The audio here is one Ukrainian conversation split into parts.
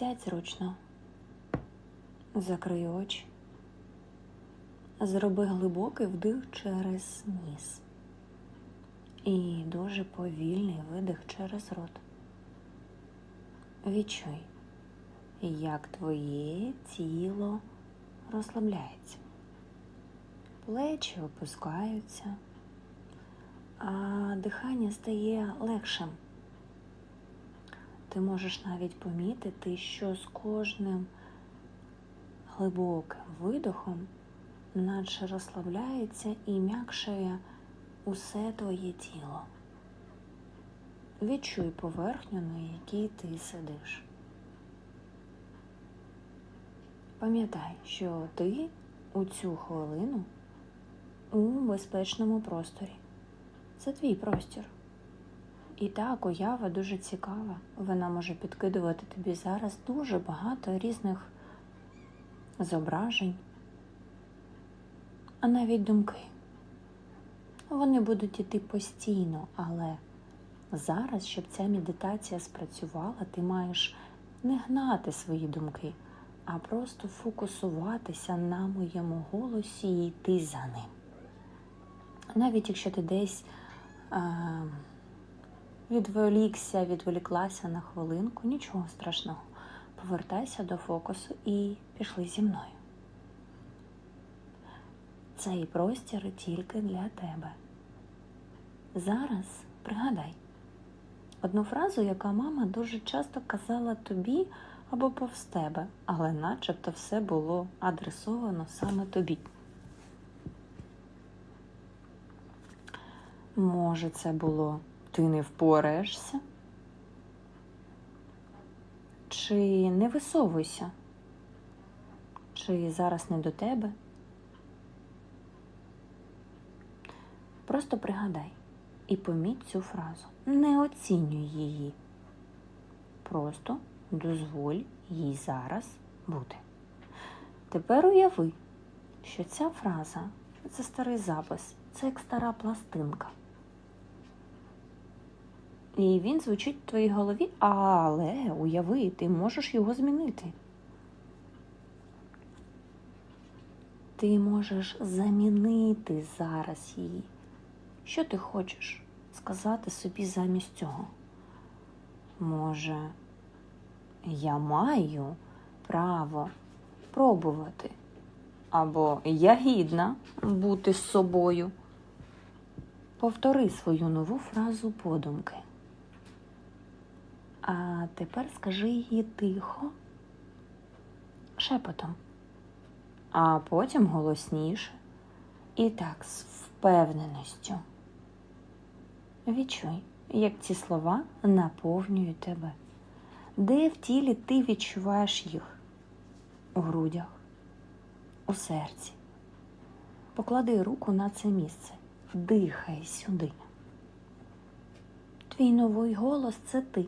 Сядь зручно, закрий очі, зроби глибокий вдих через ніс і дуже повільний видих через рот. Відчуй, як твоє тіло розслабляється. Плечі опускаються, а дихання стає легшим. Ти можеш навіть помітити, що з кожним глибоким видохом наче розслабляється і м'якшає усе твоє тіло. Відчуй поверхню, на якій ти сидиш. Пам'ятай, що ти у цю хвилину у безпечному просторі. Це твій простір. І так, уява дуже цікава. Вона може підкидувати тобі зараз дуже багато різних зображень, а навіть думки. Вони будуть іти постійно, але зараз, щоб ця медитація спрацювала, ти маєш не гнати свої думки, а просто фокусуватися на моєму голосі і йти за ним. Навіть якщо ти десь е, відволікся, відволіклася на хвилинку, нічого страшного. Повертайся до фокусу і пішли зі мною. Цей простір тільки для тебе. Зараз пригадай одну фразу, яка мама дуже часто казала тобі або повз тебе, але начебто все було адресовано саме тобі. Може, це було ти не впораєшся? Чи не висовуйся? Чи зараз не до тебе? Просто пригадай і поміть цю фразу. Не оцінюй її. Просто дозволь їй зараз бути. Тепер уяви, що ця фраза це старий запис, це як стара пластинка. І він звучить в твоїй голові, але уяви, ти можеш його змінити. Ти можеш замінити зараз її. Що ти хочеш сказати собі замість цього? Може, я маю право пробувати, або я гідна бути з собою. Повтори свою нову фразу подумки. А тепер скажи її тихо, шепотом, а потім голосніше і так з впевненістю. Відчуй, як ці слова наповнюють тебе. Де в тілі ти відчуваєш їх? У грудях, у серці. Поклади руку на це місце. Дихай сюди. Твій новий голос це ти.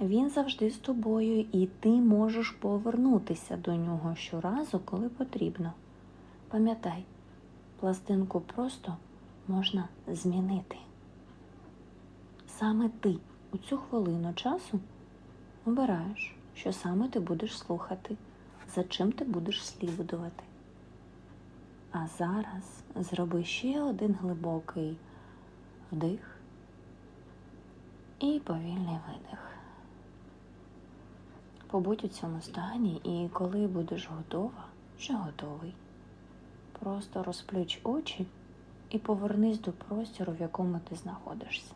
Він завжди з тобою, і ти можеш повернутися до нього щоразу, коли потрібно. Пам'ятай, пластинку просто можна змінити. Саме ти у цю хвилину часу обираєш, що саме ти будеш слухати, за чим ти будеш слідувати. А зараз зроби ще один глибокий вдих і повільний видих. Побудь у цьому стані, і коли будеш готова, вже готовий. Просто розплюч очі і повернись до простору, в якому ти знаходишся.